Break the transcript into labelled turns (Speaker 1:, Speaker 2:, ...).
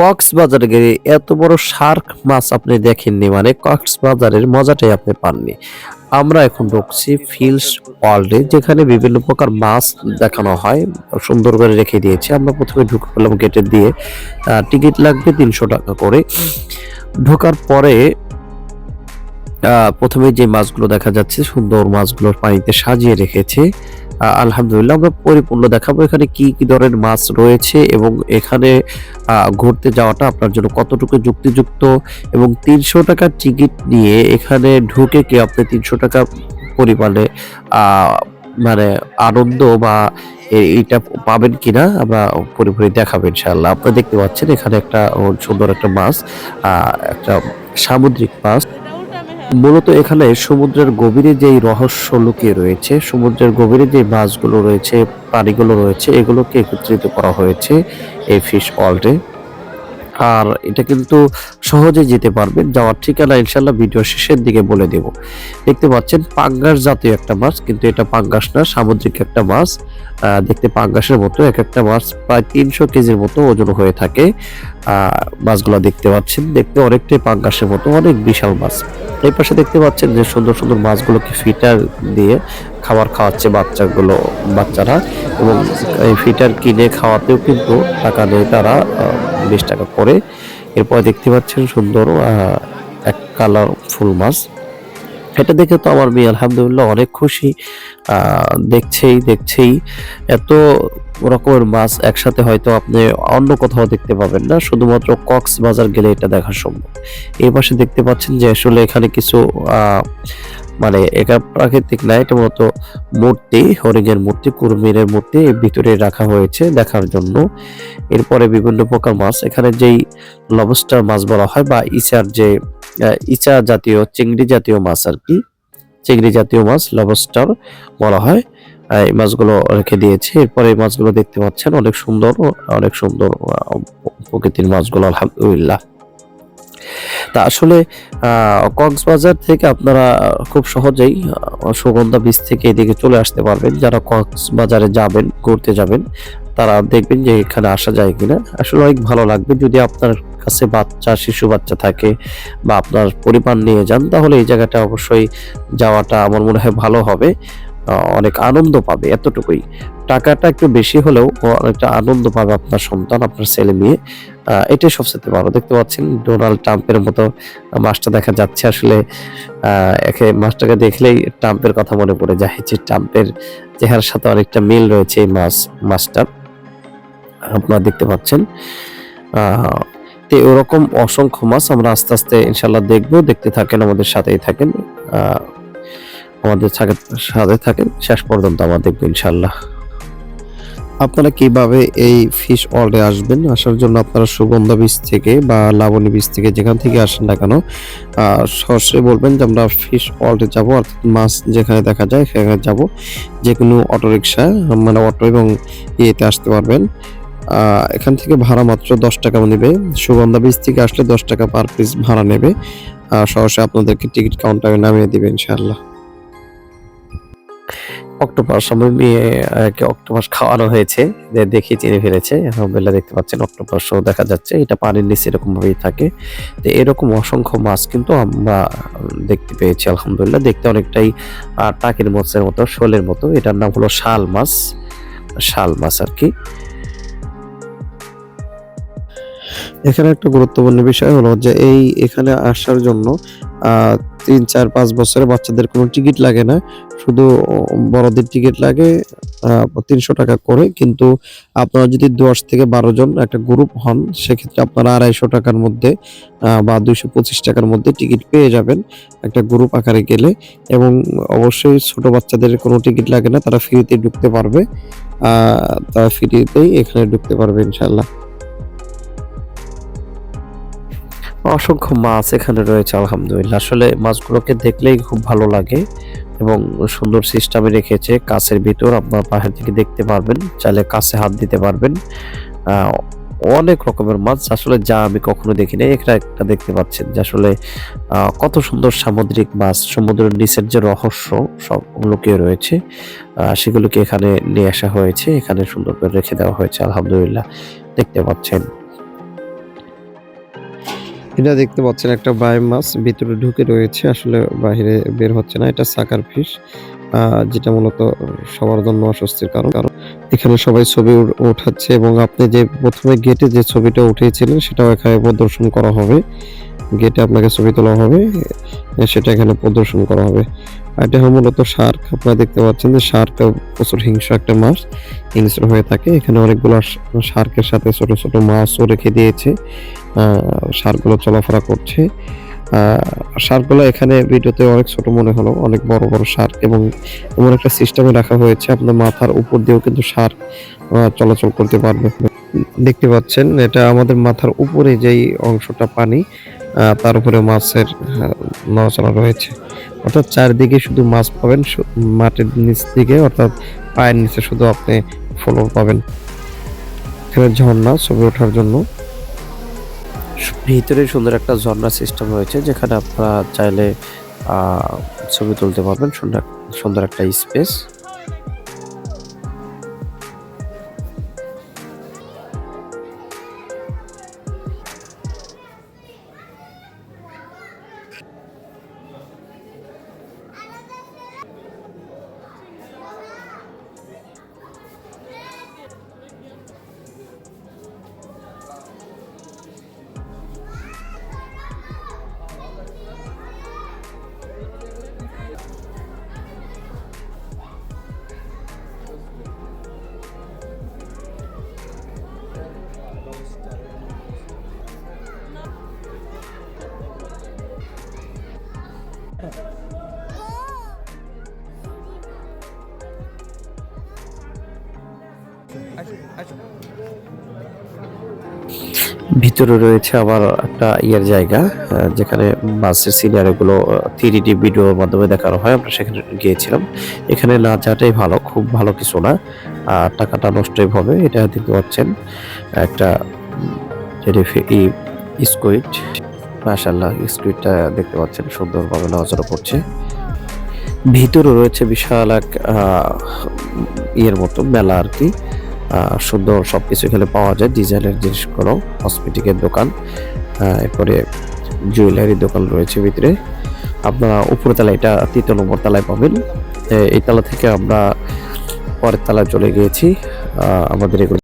Speaker 1: কক্সবাজারে গেলে এত বড় শার্ক মাছ আপনি দেখেননি মানে কক্সবাজারের মজাটাই আপনি পাননি। আমরা এখন ঢুকছি ফিল্স ওয়ার্ল্ডে, যেখানে বিভিন্ন প্রকার মাছ দেখানো হয়, সুন্দর করে রেখে দিয়েছে। আমরা প্রথমে ঢুকে পেলাম গেটে দিয়ে। টিকিট লাগবে তিনশো টাকা করে। ঢোকার পরে প্রথমে যে মাছগুলো দেখা যাচ্ছে, সুন্দর মাছগুলো পানিতে সাজিয়ে রেখেছে। আলহামদুলিল্লাহ, আমরা পরিপূর্ণ দেখাবো এখানে কি কি ধরনের মাছ রয়েছে এবং এখানে ঘুরতে যাওয়াটা আপনার জন্য কতটুকু যুক্তিযুক্ত এবং তিনশো টাকার টিকিট নিয়ে এখানে ঢুকে কি আপনি তিনশো টাকা পরিমাণে মানে আনন্দ বা এইটা পাবেন কিনা আমরা পুরোপুরি দেখাবো ইনশাআল্লাহ। আপনারা দেখতে পাচ্ছেন এখানে একটা সুন্দর একটা মাছ একটা সামুদ্রিক মাছ। মূলত এখানে সমুদ্রের গভীরে যেই রহস্য লুকিয়ে রয়েছে, সমুদ্রের গভীরে যে মাছগুলো রয়েছে পানিগুলো রয়েছে, এগুলোকে একত্রিত করা হয়েছে এই ফিশ ওয়ার্ল্ডে আর এটা কিন্তু সহজে যেতে পারবেন। যাওয়ার ঠিকানা ইনশাল্লাহ ভিডিও শেষের দিকে বলে দেব। দেখতে পাচ্ছেন পাঙ্গাস জাতীয় একটা মাছ, কিন্তু এটা পাঙ্গাস না, সামুদ্রিক একটা মাছ। দেখতে পাঙ্গাসের মতো, এক একটা মাছ প্রায় তিনশো কেজির মতো ওজন হয়ে থাকে। মাছগুলো দেখতে পাচ্ছেন, দেখতে অনেকটাই পাঙ্গাসের মতো, অনেক বিশাল মাছ। এই পাশে দেখতে পাচ্ছেন যে সুন্দর সুন্দর মাছগুলোকে ফিটার দিয়ে খাবার খাওয়াচ্ছে বাচ্চাগুলো বাচ্চারা। এবং এই ফিটার কিনে খাওয়াতেও কিন্তু টাকা নেয় তারা বিশ টাকা করে। এরপর দেখতে পাচ্ছেন সুন্দর এক কালার ফুল মাছ। এটা দেখে তো আমার মেয়ে আলহামদুলিল্লাহ অনেক খুশি। দেখছেই দেখছেই। এত রকমের মাছ একসাথে হয়তো আপনি অন্য কোথাও দেখতে পাবেন না। শুধুমাত্র কক্সবাজার গেলে এটা দেখা সম্ভব। এই পাশে দেখতে পাচ্ছেন যে আসলে এখানে কিছু আহ, মানে এটা প্রাকৃতিক না এটা মূলত মূর্তি, হরিণের মূর্তি, কুরমিরের মূর্তি ভিতরে রাখা হয়েছে দেখার জন্য। এরপরে বিভিন্ন প্রকার মাছ, এখানে যেই লবস্টার মাছ বলা হয় বা ইচার যে ইচা জাতীয়, চিংড়ি জাতীয় মাছ আর কি, চিংড়ি জাতীয় মাছ লবস্টার বলা হয় এই মাছগুলো রেখে দিয়েছে। এরপরে এই মাছগুলো দেখতে পাচ্ছেন, অনেক সুন্দর অনেক সুন্দর প্রকৃতির মাছগুলো, আলহামদুলিল্লাহ। তা আসলে কক্সবাজার থেকে আপনারা খুব সহজেই সুগন্ধা বীজ থেকে এদিকে চলে আসতে পারবেন। যারা কক্সবাজারে যাবেন, ঘুরতে যাবেন, তারা দেখবেন যে এখানে আসা যায় কিনা। আসলে অনেক ভালো লাগবে। যদি আপনার কাছে বাচ্চা, শিশু বাচ্চা থাকে বা আপনার পরিবার নিয়ে যান, তাহলে এই জায়গাটা অবশ্যই যাওয়াটা আমার মনে হয় ভালো হবে। অনেক আনন্দ পাবে এতটুকুই। টাকাটা একটু বেশি হলেও অনেকটা আনন্দ পাবে আপনার সন্তান, আপনার ছেলে মেয়ে। এটাই সবচেয়ে ভালো। দেখতে পাচ্ছেন, ডোনাল্ড ট্রাম্পের মতো মাস্টার দেখা যাচ্ছে আসলে একে মাছটাকে দেখলেই ট্রাম্পের কথা মনে পড়ে যায় যে ট্রাম্পের চেহারার সাথে অনেকটা মিল রয়েছে এই মাছ, মাছটার। আপনারা দেখতে পাচ্ছেন তো ওরকম অসংখ্য মাছ আমরা আস্তে আস্তে ইনশাল্লাহ দেখব। দেখতে থাকেন, আমাদের সাথেই থাকেন আমাদের সাথে থাকেন, শেষ পর্যন্ত আমরা দেখব ইনশাল্লাহ আপনারা কীভাবে এই ফিশ ওয়ার্ল্ডে আসবেন? আসার জন্য আপনারা সুগন্ধা বীজ থেকে বা লাবণী বীজ থেকে যেখান থেকে আসেন না কেন সরাসরি বলবেন যে আমরা ফিশ ওয়ার্ল্ডে যাব, অর্থাৎ মাছ যেখানে দেখা যায় সেখানে যাব। যে কোনো অটোরিকশা মানে অটো এবং ইয়েতে আসতে পারবেন। এখান থেকে ভাড়া মাত্র দশ টাকা নেবে। সুগন্ধা বীজ থেকে আসলে দশ টাকা পার পিস ভাড়া নেবে। আর সরাসরি আপনাদেরকে টিকিট কাউন্টারে নামিয়ে দিবে ইনশাআল্লাহ। অক্টোপাস আমার মেয়েকে অক্টোপাস খাওয়ানো হয়েছে। দেখে চিনে ফেলেছে। বেলা দেখতে পাচ্ছেন অক্টোপাসও দেখা যাচ্ছে। এটা পানির নিচে এরকম ভাবেই থাকে। তো এরকম অসংখ্য মাছ কিন্তু আমরা দেখতে পেয়েছি, আলহামদুলিল্লাহ। দেখতে অনেকটাই টাকির মাছের মতো, শোলের মতো। এটার নাম হলো শাল মাছ। শাল মাছ আর কি। এখানে একটা গুরুত্বপূর্ণ বিষয় হলো যে এই এখানে আসার জন্য তিন, চার, পাঁচ বছরের বাচ্চাদের কোনো টিকিট লাগে না। শুধু বড়দের টিকিট লাগে তিনশো টাকা করে। কিন্তু আপনারা যদি দশ থেকে বারো জন একটা গ্রুপ হন, সেক্ষেত্রে আপনারা আড়াইশো টাকার মধ্যে বা দুইশো পঁচিশ টাকার মধ্যে টিকিট পেয়ে যাবেন একটা গ্রুপ আকারে গেলে। এবং অবশ্যই ছোট বাচ্চাদের কোনো টিকিট লাগে না, তারা ফ্রিতে ঢুকতে পারবে। তারা ফ্রিতেই এখানে ঢুকতে পারবে ইনশাল্লাহ অসংখ্য মাছ এখানে রয়েছে, আলহামদুলিল্লাহ। আসলে মাছগুলোকে দেখলেই খুব ভালো লাগে এবং সুন্দর সিস্টেমে রেখেছে। কাছের ভিতর আপনার পাহাড় থেকে দেখতে পারবেন, চাইলে কাছে হাত দিতে পারবেন। অনেক রকমের মাছ, আসলে যা আমি কখনো দেখি নাই এটা একটা দেখতে পাচ্ছেন যে আসলে কত সুন্দর সামুদ্রিক মাছ, সমুদ্রের নিচের যে রহস্য সব লুকিয়ে রয়েছে সেগুলোকে এখানে নিয়ে আসা হয়েছে। এখানে সুন্দর করে রেখে দেওয়া হয়েছে, আলহামদুলিল্লাহ। দেখতে পাচ্ছেন। এটা দেখতে পাচ্ছেন একটা বাই মাছ ভিতরে ঢুকে রয়েছে আসলে বাইরে বের হচ্ছে না এটা সাকার আহ, যেটা মূলত সবার জন্য অস্বস্তির কারণ। কারণ এখানে সবাই ছবি উঠাচ্ছে এবং আপনি যে প্রথমে গেটে যে ছবিটা উঠিয়েছিলেন সেটাও এখানে প্রদর্শন করা হবে। গেটে আপনাকে ছবি তোলা হবে সেটা এখানে প্রদর্শন করা হবে। আর এটা মূলত শার্ক। আপনারা দেখতে পাচ্ছেন যে শার্ক প্রচুর হিংস্র একটা মাছ হিংস্র হয়ে থাকে। এখানে অনেকগুলো শার্কের সাথে ছোট ছোট মাছও রেখে দিয়েছে। শার্কগুলো চলাফেরা করছে। শার্কগুলো এখানে ভিডিওতে অনেক ছোট মনে হলো, অনেক বড় বড় শার্ক এবং এমন একটা সিস্টেমে রাখা হয়েছে। আপনার মাথার উপর দিয়েও কিন্তু শার্ক চলাচল করতে পারবে। দেখতে পাচ্ছেন, এটা আমাদের মাথার উপরে যেই অংশটা পানি তার উপরে মাছের নড়াচড়া রয়েছে। অর্থাৎ চারদিকে শুধু মাছ পাবেন মাটির নিচ দিকে, অর্থাৎ পায়ের নিচে শুধু আপনি ফ্লোর পাবেন। এখানে ঝর্ণা, ছবি ওঠার জন্য। ভিতরে সুন্দর একটা ঝর্ণা সিস্টেম রয়েছে, যেখানে আপনারা চাইলে ছবি তুলতে পারবেন, সুন্দর সুন্দর একটা স্পেস ভিতরে রয়েছে আবার একটা ইয়ের জায়গা যেখানে বাসের সিনারিগুলো থ্রি ডি ভিডিওর মাধ্যমে দেখানো হয়। আমরা সেখানে গিয়েছিলাম। এখানে না যাওয়াটাই ভালো, খুব ভালো কিছু না। আর টাকাটা নষ্টই হবে, এটা দেখতে পাচ্ছেন। একটা স্কুইড মাশাল্লাহ স্কুইডটা দেখতে পাচ্ছেন, সুন্দরভাবে নজর পড়ছে ভিতরে রয়েছে বিশাল এক ইয়ের মতো মেলা আর কি। আহ, সব কিছু এখানে পাওয়া যায়। ডিজাইনের জিনিসগুলো কসমেটিকের দোকান এরপরে জুয়েলারি দোকান রয়েছে ভিতরে। আপনারা উপরে তালা এটা তৃতীয় নম্বর তালায় পাবেন। এই তালা থেকে আমরা পরের তলায় চলে গিয়েছি। আমাদের এগুলো